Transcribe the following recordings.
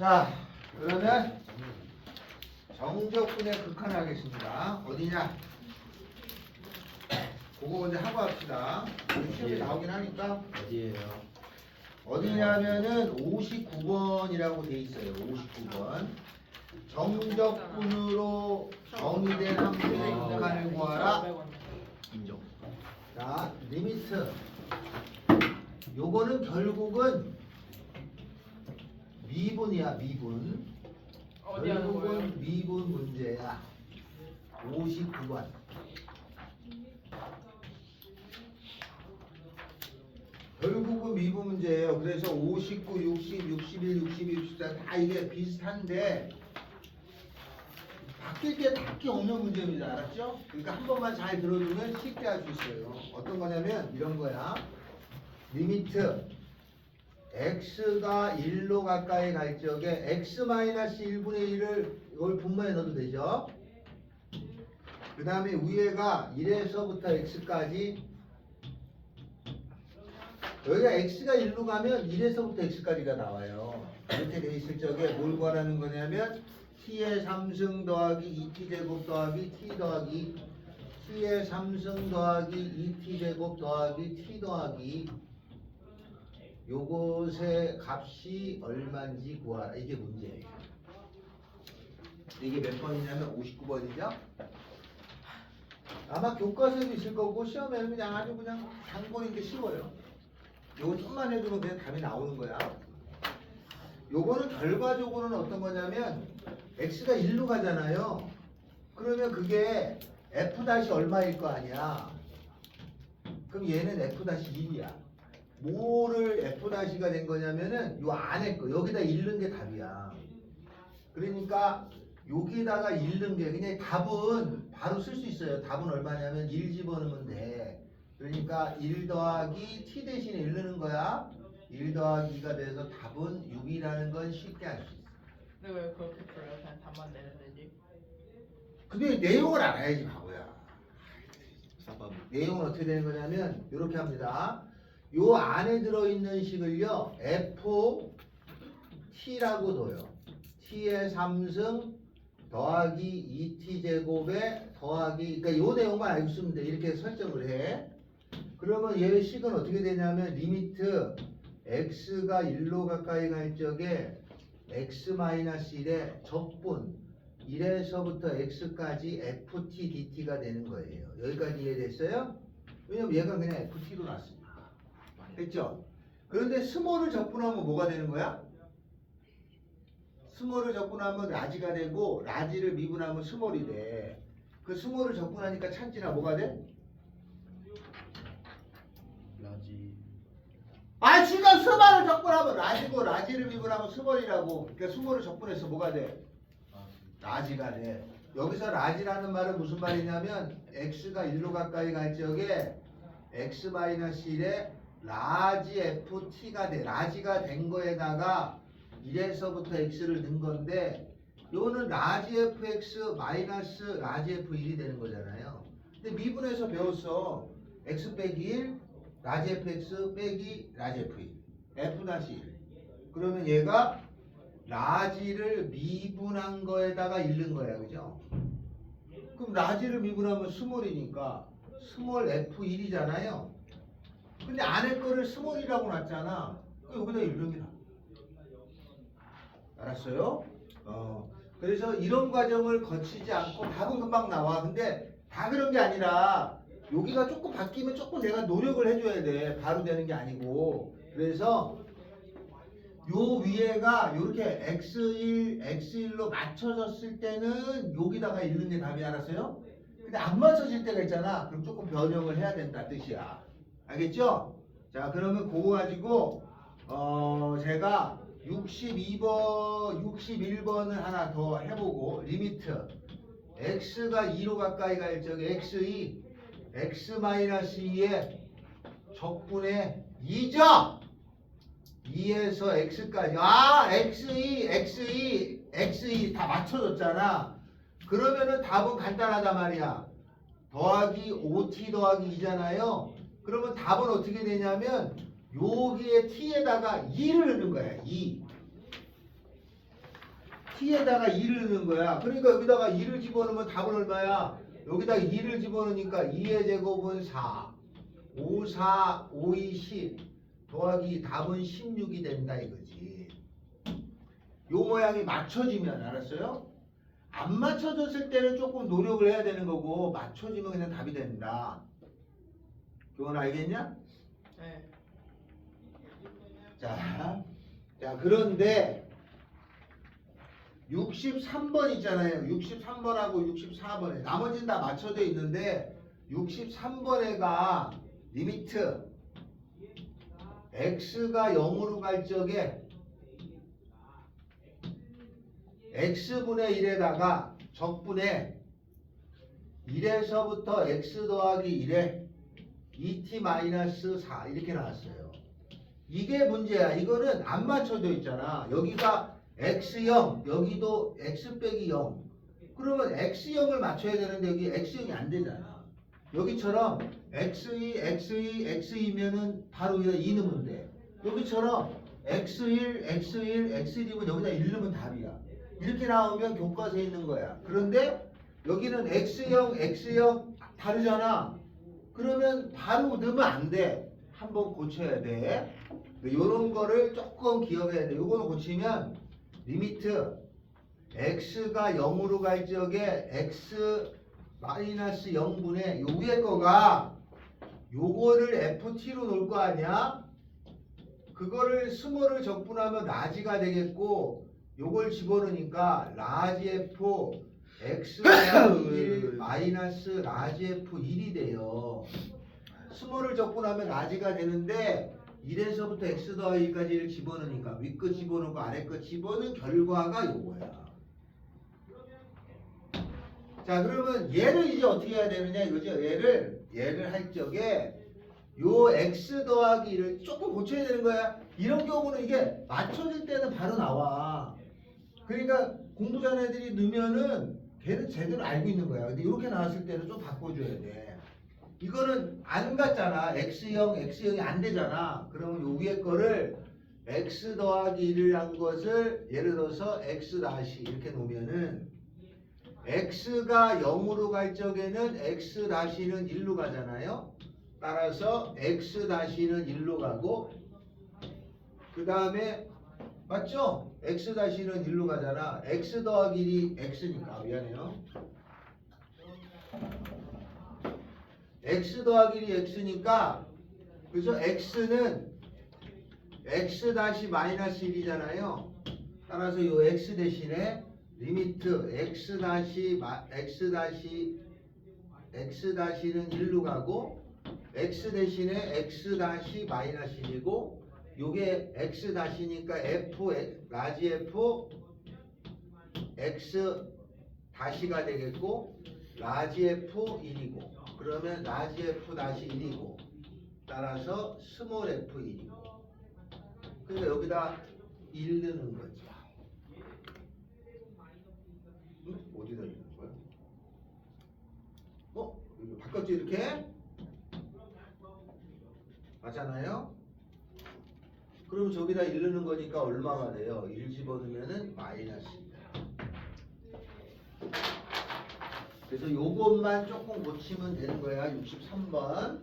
자, 그러면 정적분의 극한 하겠습니다. 어디냐? 그거 먼저 하고 합시다. 시험에 나오긴 하니까. 어디에요? 어디냐면은 59번이라고 돼 있어요. 59번. 정적분으로 정의된 함수의 극한을 구하라. 인정. 자, 리미트. 요거는 결국은 미분이야, 미분. 어디 하는 거예요? 결국은 미분 문제야. 59번. 결국은 미분 문제예요. 그래서 59, 60, 61, 62, 64다 이게 비슷한데 바뀔 게 딱히 없는 문제입니다. 알았죠? 그러니까 한 번만 잘 들어두면 쉽게 할 수 있어요. 어떤 거냐면 이런 거야. 리미트 x가 1로 가까이 갈 적에 x-1분의 1을 이걸 분모에 넣어도 되죠. 그 다음에 위에가 1에서부터 x까지 여기가 x가 1로 가면 1에서부터 x까지가 나와요. 이렇게 돼 있을 적에 뭘 구하라는 거냐면 t의 3승 더하기 2t 제곱 더하기 t 더하기 t의 3승 더하기 2t 제곱 더하기 t 더하기 요것의 값이 얼마인지 구하라. 이게 문제예요. 이게 몇 번이냐면 59번이죠. 아마 교과서에도 있을 거고 시험에는 그냥 아주 그냥 단번인 게 쉬워요. 요거 좀만 해주면 그냥 답이 나오는 거야. 요거는 결과적으로는 어떤 거냐면 x가 1로 가잖아요. 그러면 그게 f 다시 얼마일 거 아니야. 그럼 얘는 f 다시 1이야. 뭐를 f 다시가 된 거냐면은 요 안에 거 여기다 잃는 게 답이야. 그러니까 여기다가 잃는 게 그냥 답은 바로 쓸 수 있어요. 답은 얼마냐면 1 집어넣으면 돼. 그러니까 1 더하기 t 대신에 1 넣는 거야. 1 더하기 2가 돼서 답은 6이라는 건 쉽게 알수 있어. 근데 왜 그렇게 풀어요? 그냥 답만 내면 되지. 근데 내용을 알아야지 바보야. 내용은 어떻게 되는 거냐면 이렇게 합니다. 요 안에 들어있는 식을요 f t라고 둬요. t의 3승 더하기 2t 제곱에 더하기 그러니까 요 내용만 알고 있으면 돼. 이렇게 설정을 해. 그러면 얘의 식은 어떻게 되냐면 리미트 x가 1로 가까이 갈 적에 x-1의 적분 1에서부터 x까지 ft dt가 되는 거예요. 여기까지 이해됐어요? 왜냐면 얘가 그냥 ft로 났으니까. 됐죠? 그런데 스몰을 적분하면 뭐가 되는 거야? 스몰을 적분하면 라지가 되고 라지를 미분하면 스몰이 돼. 그 스몰을 적분하니까 찬지나 뭐가 돼? 라지. 아 지금 스몰을 적분하면 라지고 라지를 미분하면 스몰이라고. 그러니까 스몰을 적분해서 뭐가 돼? 아, 라지가 돼. 여기서 라지라는 말은 무슨 말이냐면 x가 1로 가까이 갈 적에 x-1에 라지 ft가 돼. 라지가 된 거에다가 1에서부터 x를 넣은 건데 요거는 라지 fx 마이너스 라지 f1이 되는 거잖아요. 근데 미분에서 배웠어. x 빼기 1 라지 fx 빼기 라지 f1 f-1 그러면 얘가 라지를 미분한 거에다가 잃는 거야, 그죠? 그럼 라지를 미분하면 스몰이니까 스몰 F1이잖아요. 근데 안에 거를 스몰이라고 놨잖아. 여기다 나. 알았어요? 어. 그래서 이런 과정을 거치지 않고 답은 금방 나와. 근데 다 그런 게 아니라 여기가 조금 바뀌면 조금 내가 노력을 해줘야 돼. 바로 되는 게 아니고. 그래서 요 위에가 요렇게 x1, x1로 맞춰졌을 때는 여기다가 읽는 게 답이 알았어요? 근데 안 맞춰질 때가 있잖아. 그럼 조금 변형을 해야 된다 뜻이야. 알겠죠? 자, 그러면 그거 가지고 어 제가 62번, 61번을 하나 더 해보고 리미트. x가 2로 가까이 갈 적에 x2, x-2의 적분의 2죠? 2에서 x까지. 아 x2 x2 x2 다 맞춰졌잖아. 그러면은 답은 간단하단 말이야. 더하기 5t 더하기 2잖아요 그러면 답은 어떻게 되냐면 여기에 t에다가 2를 넣는 거야 2 t에다가 2를 넣는 거야. 그러니까 여기다가 2를 집어넣으면 답은 얼마야? 여기다 2를 집어넣으니까 2의 제곱은 4. 5, 4, 5, 2, 10 더하기 답은 16이 된다 이거지. 요 모양이 맞춰지면 알았어요? 안 맞춰졌을 때는 조금 노력을 해야 되는 거고 맞춰지면 그냥 답이 된다. 그건 알겠냐? 네. 자, 자 그런데 63번 있잖아요. 63번하고 64번에 나머지는 다 맞춰져 있는데 63번에가 리미트 x가 0으로 갈 적에 x분의 1에다가 적분에 1에서부터 x 더하기 1에 2t-4 이렇게 나왔어요. 이게 문제야. 이거는 안 맞춰져 있잖아. 여기가 x0, 여기도 x 빼기 0. 그러면 x0을 맞춰야 되는데 여기 x0이 안 되잖아. 여기처럼 x2, x2, x2면은 바로 여기다 2 넣으면 돼. 여기처럼 x1, x1, x1이면 여기다 1 넣으면 답이야. 이렇게 나오면 교과서에 있는 거야. 그런데 여기는 x0, x0 다르잖아. 그러면 바로 넣으면 안 돼. 한번 고쳐야 돼. 요런 거를 조금 기억해야 돼. 요거는 고치면 리미트 x가 0으로 갈 적에 x 마이너스 0분의 요 위에 거가 요거를 ft로 놓을 거 아니야? 그거를 스몰을 적분하면 라지가 되겠고 요걸 집어넣으니까 라지 f x 1 마이너스 라지 f 1이 돼요. 스몰을 적분하면 라지가 되는데 1에서부터 x 더하기 1까지를 집어넣으니까 윗거 집어넣고 아래 거 집어넣은 결과가 요거야. 자 그러면 얘를 이제 어떻게 해야 되느냐 이거죠. 얘를 얘를 할 적에 요 x 더하기 1을 조금 고쳐야 되는 거야. 이런 경우는 이게 맞춰질 때는 바로 나와. 그러니까 공부 잘하는 애들이 넣으면은 걔는 제대로 알고 있는 거야. 근데 이렇게 나왔을 때는 좀 바꿔줘야 돼. 이거는 안 같잖아. x형, x형이 안 되잖아. 그러면 요 위에 거를 x 더하기 1을 한 것을 예를 들어서 x 다시 이렇게 놓으면은 x가 0으로 갈 적에는 x 다시는 1로 가잖아요. 따라서 x 다시는 1로 가고 그 다음에 맞죠? x 다시는 1로 가잖아. x 더하기 1이 x니까 미안해요. x 더하기 1이 x니까 그래서 x는 x 다시 마이너스 1이잖아요. 따라서 요 x 대신에 리미트 x 다시 마, x 다시 x 다시는 1로 가고 x 대신에 x 다시 마이너스 1이고 요게 x 다시니까 f 라지 f x 다시가 되겠고 라지 f 1이고 그러면 라지 f 다시 1이고 따라서 스몰 f 1이고 그래서 여기다 1 넣는 거지 응? 어디다 넣는 거야? 어? 바꿨지 이렇게? 맞잖아요? 그럼 저기다 1 넣는 거니까 얼마가 돼요? 1 집어넣으면은 마이너스 그래서 요것만 조금 고치면 되는 거야. 63번.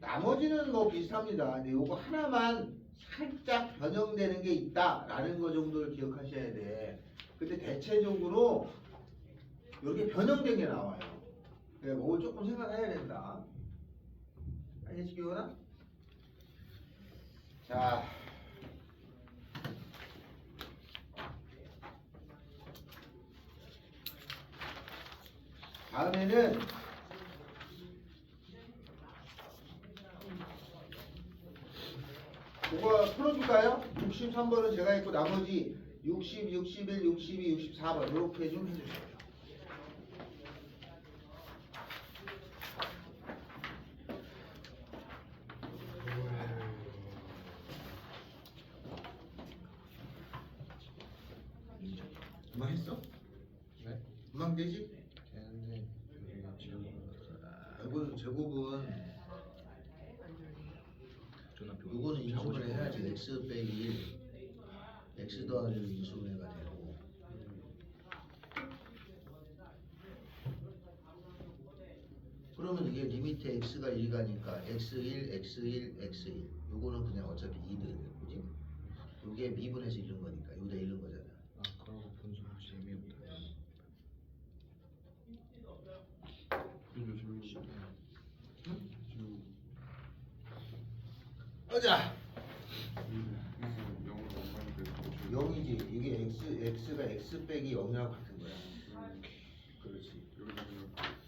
나머지는 뭐 비슷합니다. 근데 요거 하나만 살짝 변형되는 게 있다라는 거 정도를 기억하셔야 돼. 근데 대체적으로 이렇게 변형된 게 나와요. 그래 그걸 조금 생각해야 된다 알겠지기구나? 자 다음에는 그거 풀어줄까요? 63번은 제가 했고 나머지 60, 61, 62, 64번 이렇게 좀 해주세요. 인정. 금방 했어? 네? 금방 되지? 걔는 그 지금 이거는 제곱은 안 좋으니까. 전화표. 요거는 인수분해 해야지 x 빼기 1 x 더하기 인수분해가 되고 그러면 이게 리미트 x가 1 가니까 x1, x1, x1 요거는 그냥 어차피 2대 되는 거지? 요게 미분해서 잃는 거니까. 요다 잃는 거잖아. 아 그러고 분수 재미없다. 이거 재밌어. 지금 가자! 음, 영어로 많이 배웠죠. 0이지. 이게 x, x가 x 빼기 0이랑 같은 거야 음, 그렇지 여기다 그냥 영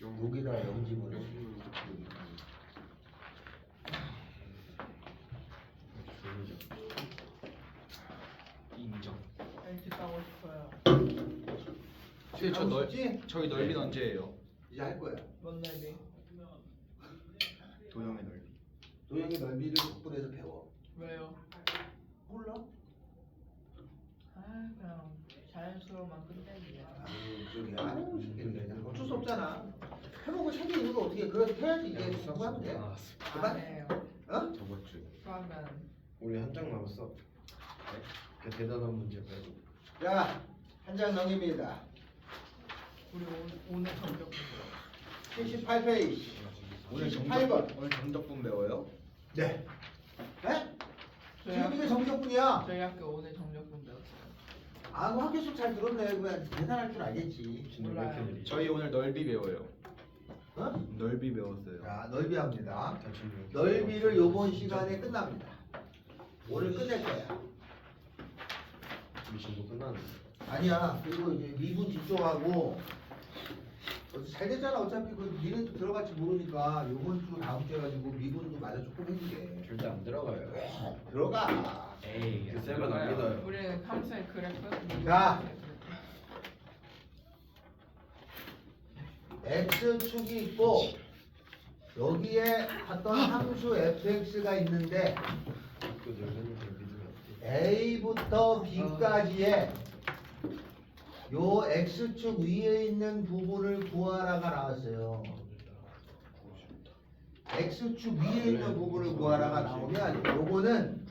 여기다 영 집어넣어. 영 집어넣어. 인정. X 따고 싶어요. 저, 저 넓, 싶지? 저희 넓이 는 언제예요? 이제 할 거야 뭔 날이? 도형의 넓이. 도형의 넓이를 적분해서 배워 왜요? 몰라? 아 그냥 자연스러워만 끝내기야. 아유 저기 아유 그냥 어쩔 수 없잖아 해보고 책이 있는 거 어떻게 그래도 해야지 이게 공부하면 돼 아, 그만 해요. 어? 저번 주. 수학은 우리 한 장 남았어. 그 대단한 문제 빼고. 자, 한장 넘깁니다. 우리 오, 오늘 전격 78페이지. 오늘 78번. 정적 오늘 정적분 배워요? 네. 네? 저희 지금 이게 학교, 정적분이야. 저희 학교 오늘 전격분 배웠어요. 아, 뭐 학교 수업 잘 들었네. 그러면 대단할 줄 알겠지. 진짜 왜 이렇게 느리지? 저희 오늘 넓이 배워요. 어? 넓이 배웠어요. 자, 넓이 합니다. 다시 이렇게. 넓이를 요번 시간에 끝납니다. 오늘 끝낼 거야. 미신도 끝났는데. 아니야. 그리고 이제 미분 집중하고 어, 잘 됐잖아. 어차피 그 니네도 들어갈지 모르니까 요번 주 다음 주 해가지고 미분도 마저 조금 해줄게. 절대 안 들어가요. 들어가. 에이, 그 쌤은 안 믿어요. 우리는 캄스의 그래프. 자. X축이 있고 여기에 어떤 함수 fx가 있는데 a부터 b까지의 요 x축 위에 있는 부분을 구하라가 나왔어요. x축 위에 있는 부분을 구하라가 나오면 요거는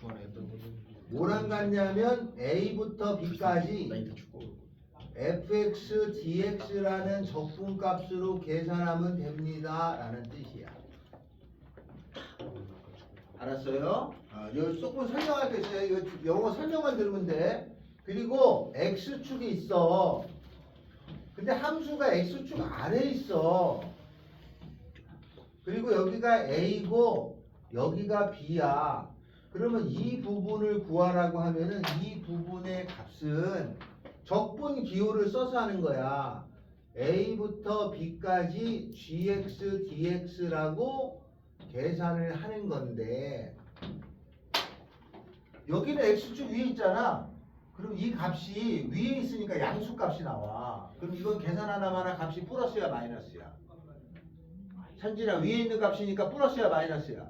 뭐랑 같냐면 a부터 b까지. Fx dx라는 적분값으로 계산하면 됩니다 라는 뜻이야. 알았어요? 아, 여기 조금 설명할 게 있어요. 이거 영어 설명만 들으면 돼. 그리고 x축이 있어. 근데 함수가 x축 아래에 있어. 그리고 여기가 a고 여기가 b야. 그러면 이 부분을 구하라고 하면은 이 부분의 값은 적분 기호를 써서 하는 거야. a부터 b까지 gx dx라고 계산을 하는 건데 여기는 x축 위에 있잖아. 그럼 이 값이 위에 있으니까 양수 값이 나와. 그럼 이건 계산 하나만 하나 값이 플러스야 마이너스야. 찬진아 위에 있는 값이니까 플러스야 마이너스야.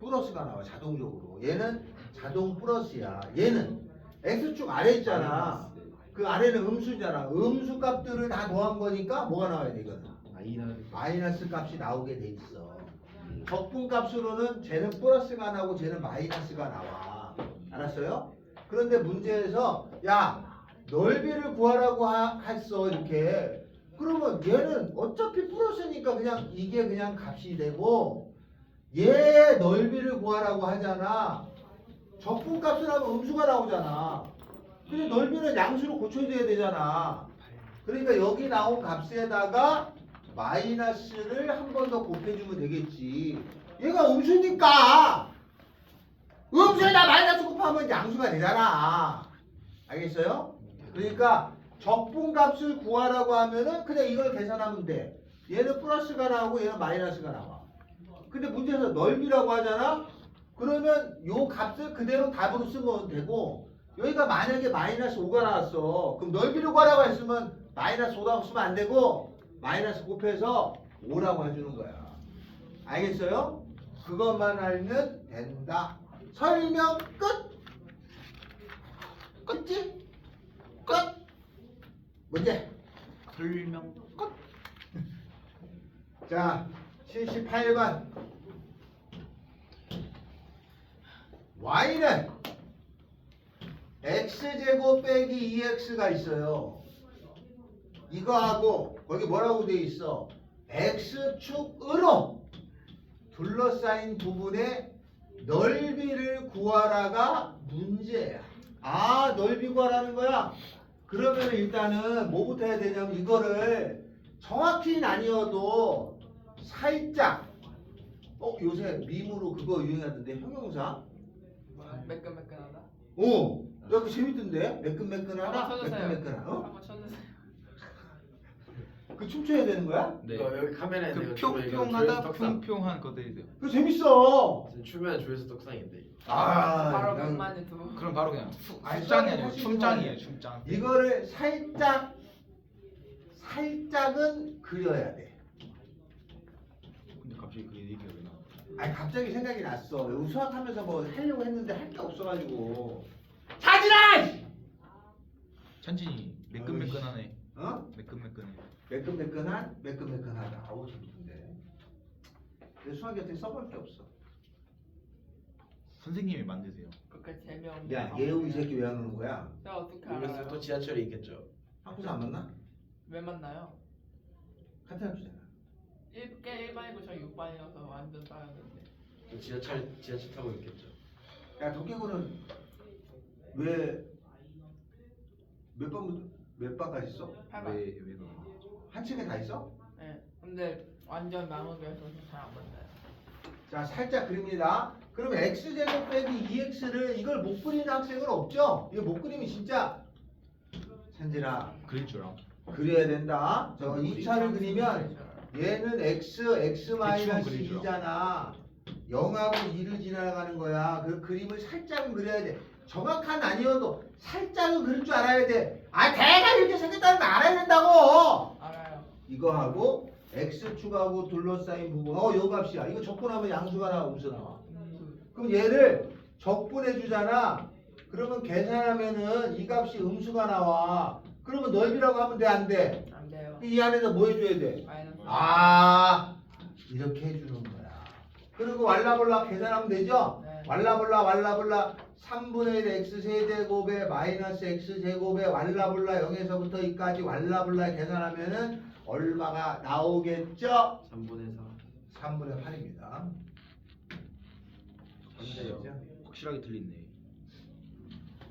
플러스가 나와 자동적으로. 얘는 자동 플러스야. 얘는 x축 아래 있잖아. 그 아래는 음수잖아. 음수 값들을 다 더한 거니까 뭐가 나와야 돼 이거는? 아이나 마이너스 값이 나오게 돼 있어. 적분 값으로는 쟤는 플러스가 나고 쟤는 마이너스가 나와. 알았어요? 그런데 문제에서 야 넓이를 구하라고 하, 했어 이렇게. 그러면 얘는 어차피 플러스니까 그냥 이게 그냥 값이 되고 얘 넓이를 구하라고 하잖아. 적분 값을 하면 음수가 나오잖아. 근데 넓이는 양수로 고쳐줘야 되잖아. 그러니까 여기 나온 값에다가 마이너스를 한 번 더 곱해주면 되겠지. 얘가 음수니까 음수에다 마이너스 곱하면 양수가 되잖아. 알겠어요? 그러니까 적분 값을 구하라고 하면은 그냥 이걸 계산하면 돼. 얘는 플러스가 나오고 얘는 마이너스가 나와. 근데 문제에서 넓이라고 하잖아? 그러면 요 값을 그대로 답으로 쓰면 되고 여기가 만약에 마이너스 5가 나왔어. 그럼 넓이를 구하라고 했으면 마이너스 5라고 쓰면 안 되고 마이너스 곱해서 5라고 해주는 거야. 알겠어요? 그것만 알면 된다. 설명 끝. 끝지? 끝. 문제. 설명 끝. 자, 78번. y는 x제곱 빼기 2x가 있어요. 이거하고 거기 뭐라고 돼 있어? x축으로 둘러싸인 부분의 넓이를 구하라가 문제야. 아, 넓이 구하라는 거야? 그러면 일단은 뭐부터 해야 되냐면 이거를 정확히는 아니어도 살짝 어 요새 밈으로 그거 유행하던데 형용사 매끈매끈하다. 어 여기 재밌던데 매끈매끈하다 한번 쳐주세요. 매끈매끈하 어? 한번 쳐주세요. 그 춤춰야 되는 거야? 네. 이거 여기 카메라에 그 조회수 떡상. 평평한 그거 재밌어 추면 조회수 떡상인데 아 바로 난 백만이 두. 그럼 바로 그냥 수, 아니, 숫장이 아니고 사실 춤장이에요 춤장. 이거를 살짝 살짝은 그려야 돼 근데 갑자기 그 얘기가 왜 나? 아니 갑자기 생각이 났어 여기 수학하면서 뭐 하려고 했는데 할 게 없어가지고 사진아! 찬진이 매끈매끈하네. 어? 매끈매끈해. 매끈매끈한 매끈매끈하다 아우 재밌던데 내 수학이 어떻게 써볼 게 없어 선생님이 만드세요. 그렇게 재미없는. 야 예우 이 새끼 왜 안 오는 거야? 제가 어떻게 알아요? 또 지하철이 있겠죠 학교에서 안 만나? 왜 만나요? 같은 학교잖아 1, 꽤 1반이고 저 6반이어서 완전 따였는데. 또 지하철 지하철 타고 있겠죠 야 도깨구는 왜 몇 번부터 몇 반까지 있어? 8반. 왜 왜가? 한 층에 다 있어? 네. 근데 완전 나누면서 잘안 만나요. 자 살짝 그립니다 그러면 x제곱 빼기 2x를 이걸 못 그리는 학생은 없죠? 이거 못 그리면 진짜 찬진아 그릴 줄 알아. 그려야 된다 저 2차를 그리면 얘는 x, x 마이너스 그리죠. 2잖아 0하고 2를 지나가는 거야 그 그림을 살짝은 그려야 돼 정확한 아니어도 살짝은 그릴 줄 알아야 돼 아 대가 이렇게 생겼다는 걸 알아야 된다고 알아요. 이거 하고 x축하고 둘러싸인 부분 어요 값이야 이거 적분하면 양수가 나와 음수 나와 음. 그럼 얘를 적분해 주잖아 그러면 계산하면은 이 값이 음수가 나와 그러면 넓이라고 하면 돼 안 돼? 안 돼요. 이 안에다 뭐 해줘야 돼? 마이너스. 아 이렇게 해주는 거야 그리고 왈라볼라 계산하면 되죠? 네. 왈라볼라 왈라볼라 3분의 1 x 세제곱에 마이너스 x 제곱에 왈라볼라 0에서부터 2까지 왈라볼라 계산하면은 얼마가 나오겠죠? 3분의 4 3분의 8입니다 안돼요 확실하게 틀리네.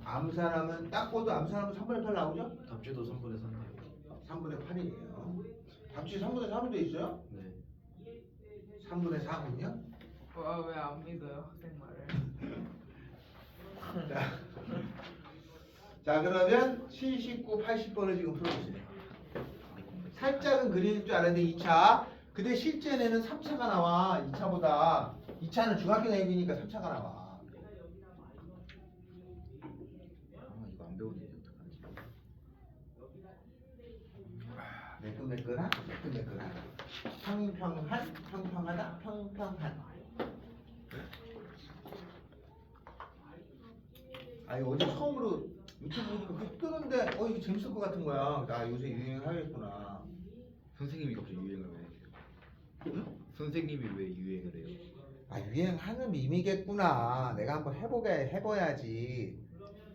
암산하면 딱 보도 암산하면 3분의 8 나오죠? 답지도 3분의 3이에요 3분의 8이에요 답지 3분의 4로 돼 있어요? 네 3분의 4군요? 왜안 믿어요 학생 말을? 자 그러면 79, 80번을 지금 풀어보세요. 살짝은 그릴 줄 알았는데 2차. 근데 실제는 3차가 나와 2차보다. 2차는 중학교 내기니까 3차가 나와. 아 어떡하지? 매끈매끈한 매끈매끈하다 평평한 평평하다 평평한 아 이거 어제 처음으로 유튜브 보니까 그 뜨는데 어 이거 재밌을 것 같은 거야. 나 요새 유행하겠구나. 선생님이 갑자기 유행을 왜 해요? 선생님이 왜 유행을 해요? 아 유행하는 밈이겠구나. 내가 한번 해보게 해봐야지.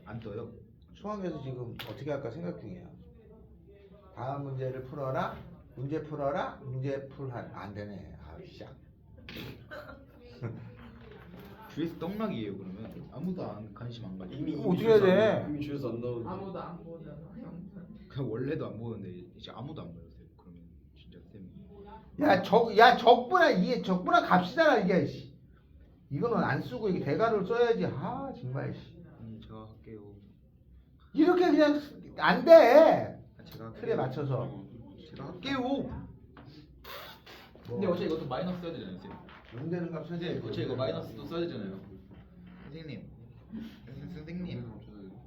안 떠요? 수학에서 지금 어떻게 할까 생각 중이야 다음 문제를 풀어라 문제 풀어라 문제 풀한 안 되네. 아우 씨 주에서 떡락이에요 그러면. 아무도 안 관심 안 가지고. 이미 이미 어떻게 해야 돼? 안- 이미 주소 안 나오는데 아무도 안 보잖아 영상. 그냥 원래도 안 보는데 이제 아무도 안 보였어요 그러면 진짜 쌤 야 적 야 적분화 이게 적분화 값이잖아 이게 씨. 이거는 안 쓰고 이게 대가를 써야지. 아 정말 씨. 음, 제가 할게요. 이렇게 그냥 안돼. 아, 제가 할게요. 틀에 맞춰서. 제가 할게요. 근데 어차피 이것도 마이너스 써야 되잖아요 쌤 용되는 값 써야 돼 어차피 이거 마이너스도 써야 되잖아요. 선생님. 선- 선생님.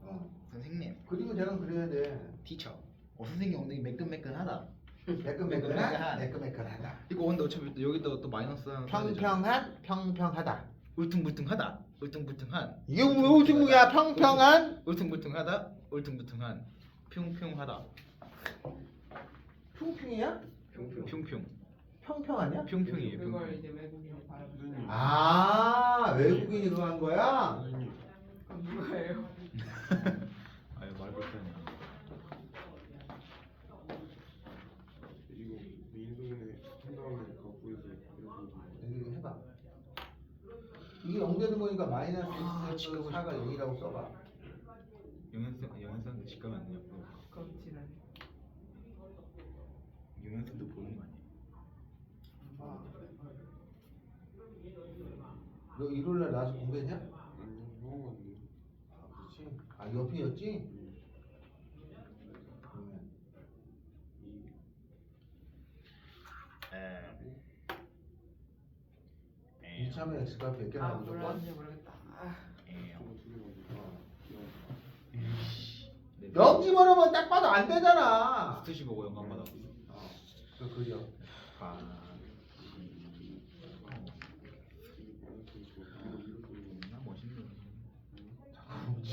어. 선생님. 그림은 대강 그려야 돼. 티처. 어 선생님 엉덩이 매끈매끈하다. 매끈매끈한 매끈매끈한. 매끈매끈하다. 이거 근데 어차피 또 여기다 또 마이너스 하나 써야. 평평한? 평평하다. 울퉁불퉁하다. 울퉁불퉁한. 이게 뭐 우중이야? 평평한? 울퉁불퉁하다. 울퉁불퉁한. 평평하다. 평평이야? 평평 평평 평평하냐? 평평이에요 그걸 평평 이제 외국인이 발음. 아 외국인이 그거 한 거야? 누가예요? 편해. 이거 민소문에 한 다음에 거꾸에서 이렇게 여기 해봐. 이게 0 되는 거니까 마이너스 아, 1에서 지금 4가 0이라고 써봐. 영현쌤 영현쌤도 직감이 안 되냐고. 그럼 지랄. 영현쌤도 보는 거 아니에요? 너 일요일 날 나와서 공부했냐? 형은 왔는데 아, 그렇지. 아, 옆이었지? 그러면 에. 2차면 x가 100개 아 나오는 거 몰랐는지 모르겠다. 아, 에요. 저거 틀려가지고 네. 영 집어넣으면 딱 봐도 안 되잖아. 스시 보고 영감 받아. 어, 그 그려. 아. 나 멋있네.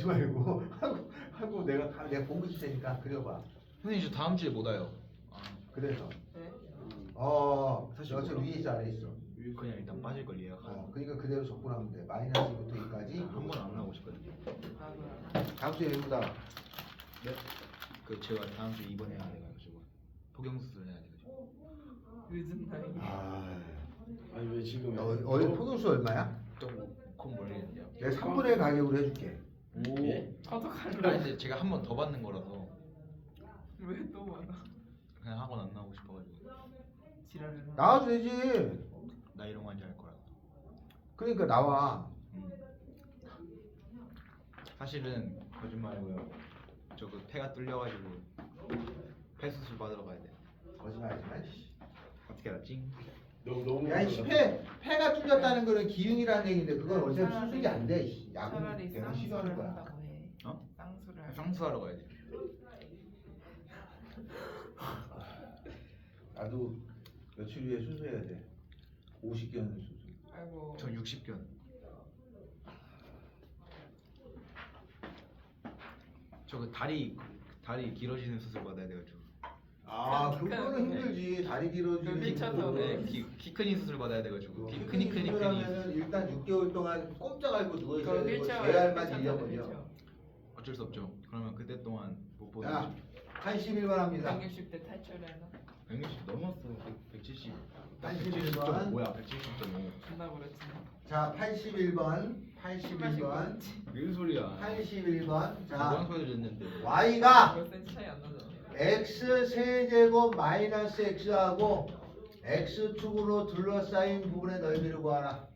웃지 말고 하고 하고 내가 다 내가 공부 줄 테니까 그려봐. 선생님 저 다음 주에 못 와요. 아, 그래서 네? 어 사실 여기 몰라. 위에 있어 아래 있어. 그냥 일단 빠질 걸 예약하고. 어 그러니까 그대로 접근하면 돼. 마이너스부터 여기까지. 한 번 안 나오고 싶거든요. 아 그래. 다음 주에 외우다. 네? 그 제가 다음 주에 입원해야 돼가지고 포경 수술 해야 돼가지고. 늦은 나이. 아, 아니 왜 지금? 어, 어이 포경수 얼마야? 또콩 벌리는데요. 내가 3분의 1 가격으로 해줄게. 오. 예? 아니 갈래. 근데 제가 한 번 더 받는 거라서 왜 또 많아? 그냥 학원 안 나오고 싶어가지고 지랄을. 나와도 되지. 나 이런 거 한지 알 거라서. 그러니까 나와. 음. 사실은 거짓말이고요. 저 그 폐가 뚫려가지고 폐 수술 받으러 가야 돼. 거짓말하지 마. 씨. 어떻게 알았지? 너무 너무. 야, 이 폐, 폐가 뚫렸다는 거는 기흉이라는 얘기인데 그건 어차피 차라리- 수술이 안 돼. 씨. 약은 차라리 내가 쌍수를 거야. 한다고 해. 어? 쌍수를. 할- 쌍수하러 가야 돼. 나도 며칠 후에 수술해야 돼. 50견 수술. 아이고. 저 60견. 저 그 다리 다리 길어지는 수술 받아야 돼가지고. 아, 그- 그거는 그- 힘들지. 다리 길어지는 그 수술은. 네. 키, 키 크니 수술 받아야 돼가지고. 키키 크니 크니 크니. 수술하면은 일단 6개월 동안 꼼짝 알고 누워 있어야 되고. 재활만 휠체어, 1년거든요. 휠체어. 어쩔 수 없죠. 그러면 그때 동안 못 보는 야, 거죠. 81번 합니다. 160대 탈출해나. 160 넘었어. 170. 81 번. 170점 뭐야? 170.5. 존나 그랬지. 자, 81번. 81번. 무슨 소리야? 81번. 뭐한 자, 소리 듣는데. y가 몇 센치 차이 안 나잖아. X 세제곱 마이너스 x하고 x축으로 둘러싸인 부분의 넓이를 구하라.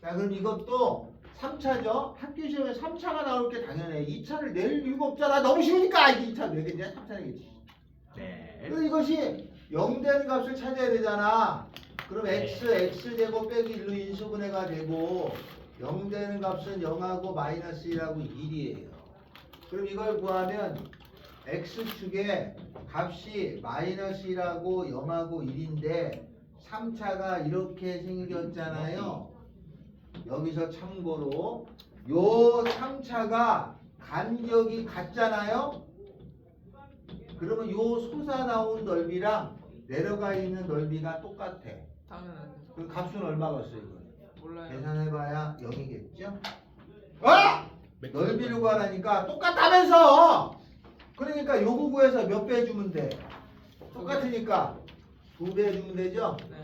자, 그럼 이것도 3차죠? 학교 시험에 3차가 나올 게 당연해. 2차를 낼 이유가 없잖아. 너무 쉬우니까 이게 2차 내겠냐? 3차 내겠지. 네. 그럼 이것이 0 되는 값을 찾아야 되잖아. 그럼 x, x제곱 빼기 1로 인수분해가 되고 0 되는 값은 0하고 마이너스 1하고 1이에요. 그럼 이걸 구하면 x축에 값이 마이너스 1하고 0하고 1인데 3차가 이렇게 생겼잖아요. 여기서 참고로 요 3차가 간격이 같잖아요. 그러면 요 솟아 나온 넓이랑 내려가 있는 넓이가 똑같아. 당연하죠. 그 값은 얼마겠어 이거? 몰라요. 계산해봐야 0이겠죠? 아! 넓이를 구하라니까 똑같다면서! 그러니까 요거 구해서 몇 배 주면 돼? 똑같으니까 두 배 주면 되죠? 네.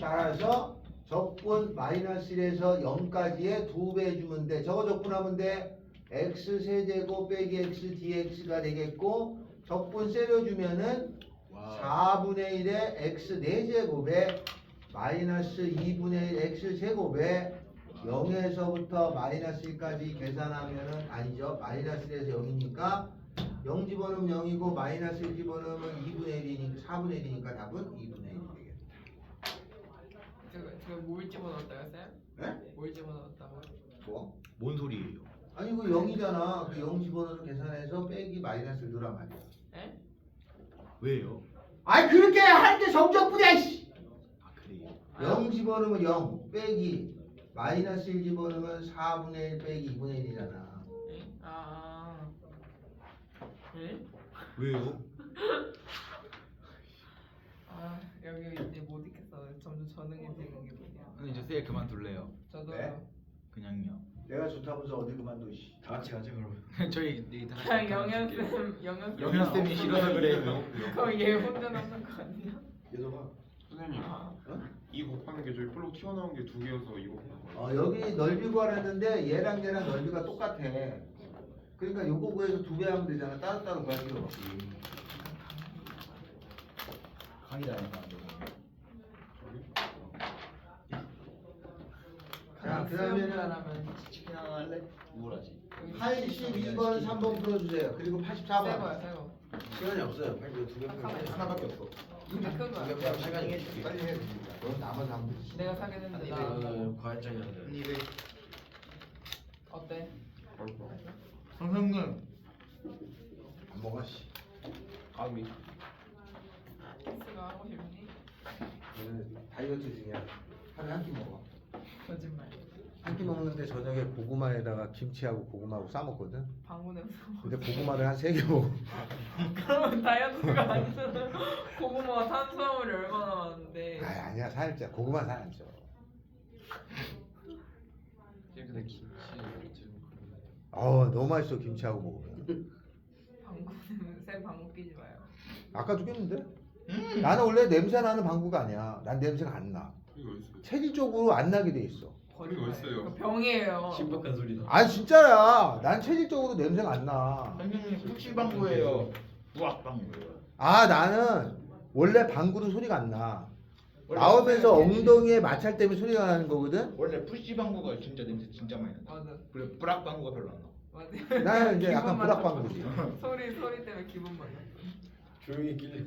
따라서 적분 마이너스 1에서 0까지의 두 배 주면 돼. 저거 적분하면 돼. x 세제곱 빼기 x dx가 되겠고 적분 세려주면은 4분의 1에 x 4제곱에 마이너스 2분의 1 x 제곱에 0에서부터 마이너스 1까지 계산하면은 아니죠. 마이너스 1에서 0이니까 0 집어넣으면 0이고 마이너스 1 집어넣으면 2분의 1이니까 4분의 1이니까 답은 2분의 1이 되겠다. 제가 제가 뭘 집어넣었다요, 쌤? 네? 뭘 집어넣었다고? 뭐? 뭔 소리예요? 아니 그 0이잖아. 그 0 집어넣어서 계산해서 빼기 마이너스를 넣으란 말이야. 에? 왜요? 아니 그렇게 할때 정적분이야 씨. 아 그래요? 0 집어넣으면 0 빼기 마이너스 1 집어넣으면 4분의 1 빼기 2분의 1이잖아. 에? 아. 아. 에? 왜요? 아 여기 이제 못 있겠어. 점점 전응해지는 게 뭐냐. 근데 이제 셀 그만둘래요. 저도 네? 그냥요. 내가 좋다면서 어디 그만둬 씨. 다 같이 가자 그러면. 저희 이다 그냥 영현쌤 영현 쌤 영현 쌤이 싫어서 그래요. 그럼 얘 혼자 남는 거 아니야? 얘도 봐. 선생님 아, 이 곱하는 게 저희 플로 튀어나온 게 두 개여서 이거 어, 여기 넓이 구하랬는데 얘랑 얘랑 넓이가 똑같아. 그러니까 요거 구해서 두 배 하면 되잖아. 따로따로 구할 필요 없이. 강의다니까. 자, 그러면은 그러면은 치킨 하나 할래? 우울하지. 82번 3번 풀어주세요. 그리고 84번. 새거야 새거. 시간이 없어요. 빨리 두개. 하나밖에 없어. 이게 큰 거야. 두개. 시간이 해줄게. 빨리 해. 됩니다. 넌 남아서 하면 되지. 내가 사게 됐는데 나 아, 과외장이었는데. 이래. 어 때? 선생님. 안 먹어 씨. 가위. 키스가 하고 싶니? 얘는 다이어트 중이야. 하루에 한 끼 먹어. 거짓말. 한 끼 먹는데 저녁에 고구마에다가 김치하고 고구마하고 싸 먹거든. 방구 냄새. 근데 고구마를 한 세 개 먹어. 그러면 다이어트가 아니잖아. 고구마가 탄수화물이 얼마나 많은데. 아 아니야 살짝 고구마 살안 쪄. 근데 김치 지금 어 너무 맛있어 김치하고 먹으면. 방구 냄새 쌤 방구 끼지 마요. 아까 죽였는데? 나는 원래 냄새 나는 방구가 아니야. 난 냄새가 안 나. 이거 있어요. 체질적으로 안 나게 돼 있어. 거짓말. 있어요. 그거 병이에요. 신박한 소리다. 아니 진짜야. 난 체질적으로 냄새가 안 나. 선생님 푹신방구예요. 우악방구예요. 아 나는 원래 방구는 소리가 안 나. 나오면서 엉덩이에 마찰 때문에 소리가 나는 거거든. 원래 푸시 방구가 진짜 냄새 진짜 많이 나. 맞아. 그래 뿌락방구가 별로 안 나. 맞아. 나는 이제 약간 기분만 불악방구지. 나빠. 소리 소리 때문에 기분만 나. 조용히 길래.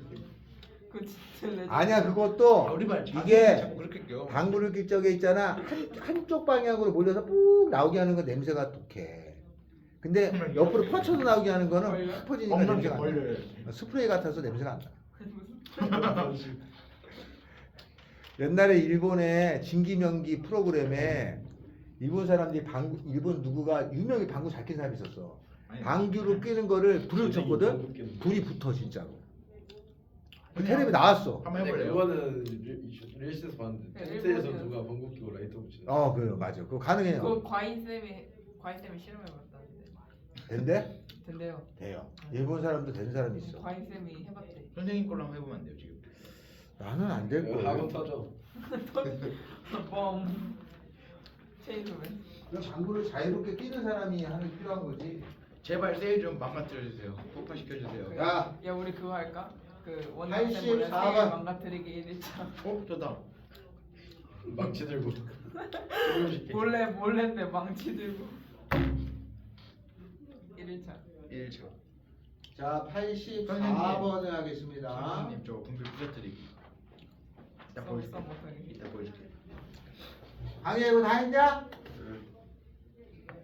그 진짜 레전드. 아니야 그것도 아, 우리 말 이게 자꾸 그렇게 껴. 방구를 낄 적에 있잖아 한, 한쪽 방향으로 몰려서 꾹 나오게 하는 건 냄새가 독해. 근데 옆으로 뻗쳐서 나오게 하는 거는? 확 퍼지니까 냄새가 안 걸려요. 나. 스프레이 같아서 냄새가 안 나. 무슨 옛날에 일본의 진기명기 프로그램에 일본 사람들이 방구 일본 누구가 유명히 방구 잘 낀 사람이 있었어. 방귀로 끼는 거를 불을 쳤거든. 불이 붙어 진짜로. 그 텔레비 나왔어. 한번 해볼래요? 그거는 릴- 릴스에서 봤는데 네, 텐트에서. 누가 방구 끼고 라이터 붙이는. 어, 그래 맞아. 그거 가능해요. 그 과인 쌤이 과인 쌤이 실험해 봤다는데. 된대? 된대요. 돼요. 일본 사람도 된 사람이 있어. 과인 쌤이 해봤대. 선생님 걸로 한번 해보면 안 돼요 지금. 나는 안될 이거 학원 거야. 터져. 뻥. 체인소맨. 그 방구를 자유롭게 끼는 사람이 하는 필요한 거지. 제발 세일 좀 망가뜨려주세요. 폭파시켜주세요. 야, 야 우리 그거 할까? 그 몰래 84 세일 번. 망가뜨리기 1일차. 어 저다. 망치 들고. 몰래 몰래인데 망치 들고. 1일차. 1차. 자 84번을 하겠습니다. 선생님 저 분필 부셔뜨리기. 이따 썸 보여줄게. 이따 보여줄게. 강의 이거 다 했냐?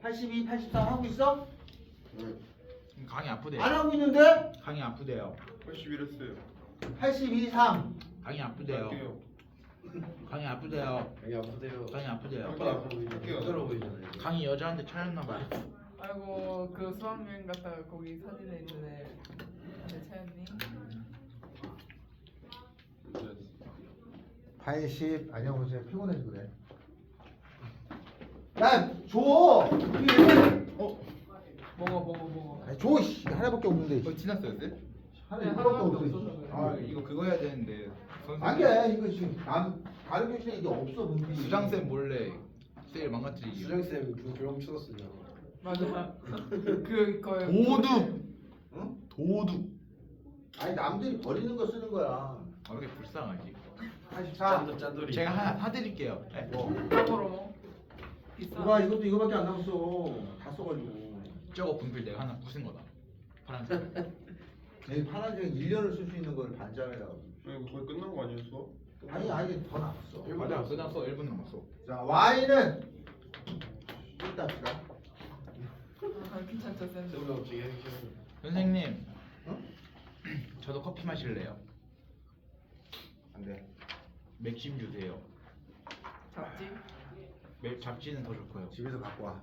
82, 83 하고 있어? 강이 아프대요. 안 하고 있는데? 강이 아프대요. 81 했어요. 82, 3. 강이 아프대요. 강이 아프대요. 여기 아프대요. 강이 아프대요. 아빠. 힘들어 보이잖아요. 강이 여자한테 차였나 봐요. 아이고 그 수학여행 갔다가 거기 사진에 있는 애. 내 차였니? 80 아니야 보세요 피곤해서 그래 야 줘! 이게 어? 먹어 먹어 먹어. 아니, 줘 씨. 하나밖에 없는데 어 티났어요, 쌤? 하나 네, 하나밖에 없어 없어서 씨. 그래. 아 이거 그거 해야 되는데. 선생님. 안돼 이거 지금 남 다른 교실에 이게 없어 문필이 수장쌤 몰래 세일 망가뜨리기. 수정 쌤그 교양 쳐었잖아. 맞아. 그 거의 도둑. 응? 도둑. 아니 남들이 버리는 거 쓰는 거야 아, 왜 이렇게 불쌍하지? 84 짠돌 짠돌이. 제가 하나 사드릴게요. 네. 뭐 거꾸로 뭐 비싸. 누가 이것도 이거밖에 안 남았어 다 써가지고 저거 분필 내가 하나 부순 거다. 파란색. 여기 파란색 1년을 쓸 수 있는 거를 반짜리라고 이거 거의 끝난 거 수업? 아니 아니 더 남았어 맞아, 끝났어. 1분 남았어. 자 Y는 이따 합시다 아, 괜찮죠 쌤. 쌤도 싫어. 선생님, 어? 저도 커피 마실래요. 안 돼 맥심 주세요. 잡지. 맥 잡지는 더 좋고요. 집에서 갖고 와